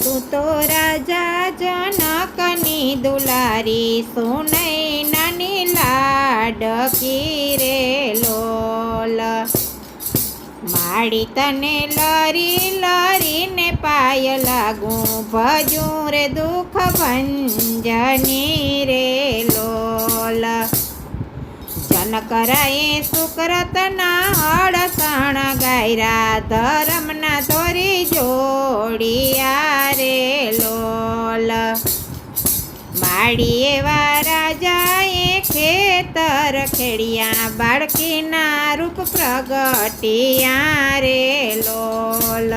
રાજા જનકની દુલારી, સુનઈ નાની લાડકી રે લોલ. માડી તને લરી, લરીને પાય લાગું, ભજું રે દુઃખ ભંજની રે લોલ. જનકરાએ સુકરતના હળસણ ગાયરા, ધરમના તોરી જોડિયા રે લોલ. માડી એવા રાજાએ ખેતર ખેડિયા, બાળકીના રૂપ પ્રગટિયા રે લોલ.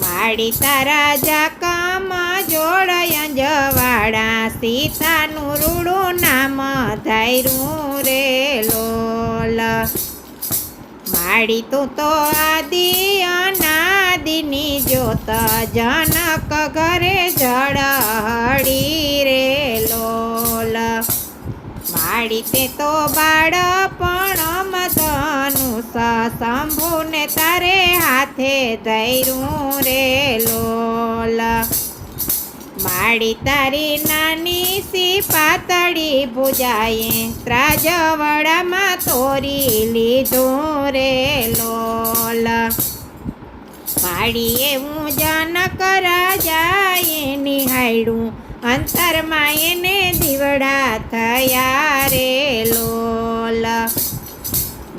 માડી તારા જાકમ જોડાયા જવાડા સીતાનું રૂડું નામ ધાર્યું રે લોલ. માડી તું તો આદિ અનાદિની જોત જનક ઘરે જળહળી રે લોલ. માડી તે તો બાળપણ મદનું શંભુને તારે હાથે ધૈરું રે લોલ. માડી તારી નાની સી પાતળી ભુજાએ ત્રાજવડામાં તોરી લીધું રે લોલ. માડી એવું જનક રાજાએ નિહાળ્યું અંતરમાં એને દીવડા થયા રે લોલ.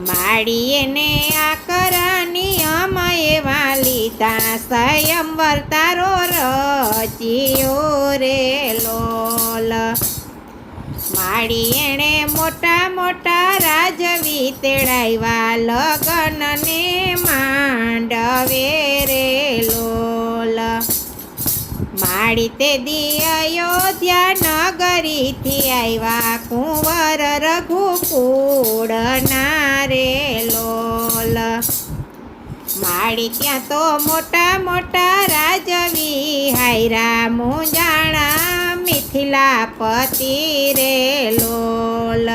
માડી એને આકરા નિયમ એવા લીધા. સ્વયંવર તારો રચિયો રે લોલ. માડી એણે મોટા મોટા રાજવી તેડાવ્યા લગનને માંડવે રે લોલ. માડી તે દી અયોધ્યા નગરીથી આવ્યા કુંવર રઘુકુળના રે લોલ. માડી ત્યાં તો મોટા મોટા રાજવી હાયરા મુંજાણા મિથિલાપતિ રે લોલ.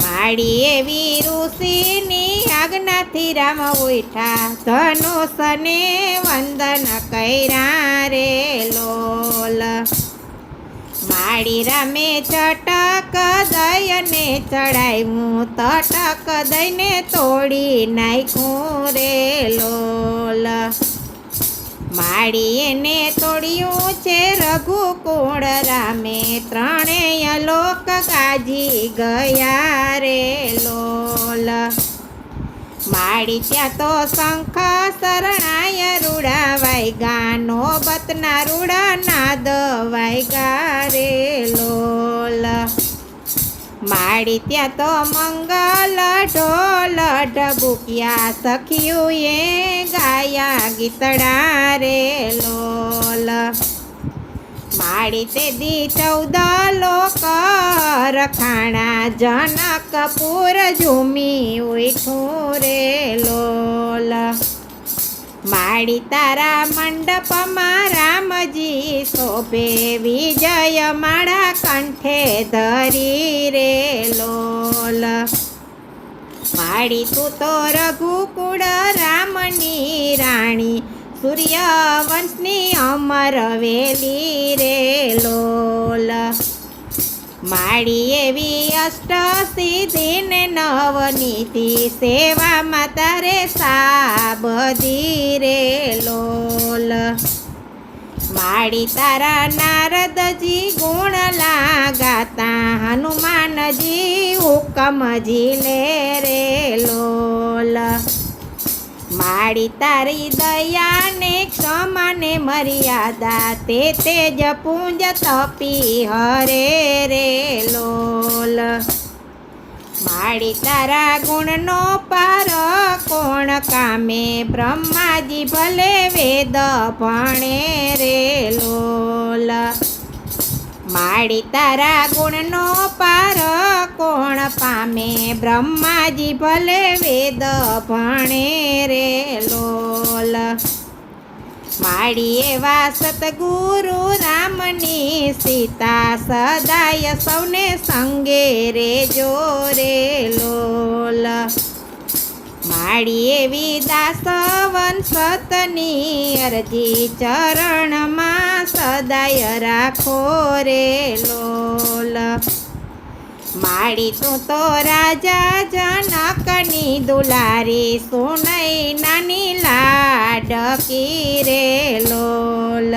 માડી એવી ઋષિની આજ્ઞાથી રામ ઉઠા ધનુષને વંદન કર્યા રે લોલ. માડી રામે ચટક દયને ચડાવ્યું તટક દઈને તોડી નાખ્યું રે લોલ. માડી એને તોડ્યું રઘુકુળ રામે? ત્રણેય લોક ગાજી ગયા રે લોલ. માડી ત્યાં તો શંખ શરણાય રૂડા વાયગા નોબતના રૂડા નાદ વાયગા રે લોલ. માડી ત્યાં તો મંગલ ઢોલ ઢબુકિયા સખિયું એ ગાયા ગીતડા રે લોલ. માડી તે દી ચૌદ લોક, રખાણા જનકપુર ઝૂમી ઉઠું રે લોલ. માડી તારા મંડપમાં રામજી શોભે, વિજય માળા કંઠે ધરી રે લોલ. માડી તું તો રઘુકુળ રામની રાણી સૂર્યવંશની અમર વેલી રે લોલ. માળી એવી અષ્ટ સિદ્ધિને નવનીતિ સેવામાં તારે સાબધી રે લોલ. માળી તારા નારદજી ગુણ લાગાતા, હનુમાનજી હુકમજી લે રે લોલ. માડી તારી દયાને, ક્ષમાને મર્યાદા, તે તેજ પુંજ તપી હરે રે લોલ. માડી તારા ગુણનો પાર કોણ કામે? બ્રહ્માજી ભલે વેદ ભણે રે લોલ. માડી તારા ગુણનો પામે બ્રહ્માજી ભલે વેદ ભણે રે લોલ. માડી એવા સતગુરુ રામની સીતા સદાય સૌને સંગે રે જો રે લોલ. માળી એવી દાસવન સતની અરજી ચરણમાં સદાય રાખો રે લોલ. માડી તું તો રાજા જનકની દુલારી સુનઈ નાની લાડકી રે લોલ.